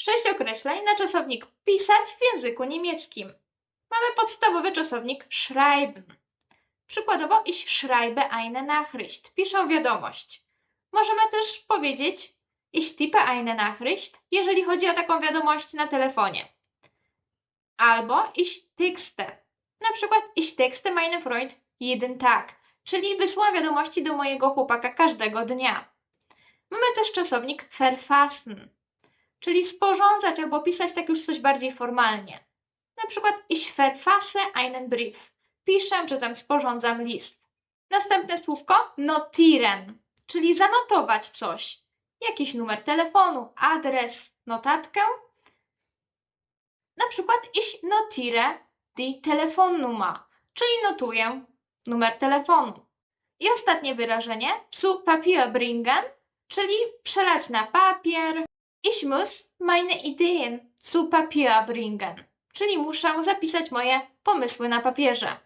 Sześć określeń na czasownik pisać w języku niemieckim. Mamy podstawowy czasownik schreiben. Przykładowo, ich schreibe eine Nachricht. Piszę wiadomość. Możemy też powiedzieć ich tippe eine Nachricht, jeżeli chodzi o taką wiadomość na telefonie. Albo ich texte. Na przykład ich texte meinen Freund jeden Tag, czyli wysyłam wiadomości do mojego chłopaka każdego dnia. Mamy też czasownik verfassen, czyli sporządzać albo pisać tak już coś bardziej formalnie. Na przykład ich verfasse einen Brief. Piszę czy tam sporządzam list. Następne słówko notieren, czyli zanotować coś. Jakiś numer telefonu, adres, notatkę. Na przykład ich notiere die Telefonnummer, czyli notuję numer telefonu. I ostatnie wyrażenie zu Papier bringen, czyli przelać na papier. Ich muss meine Ideen zu Papier bringen, czyli muszę zapisać moje pomysły na papierze.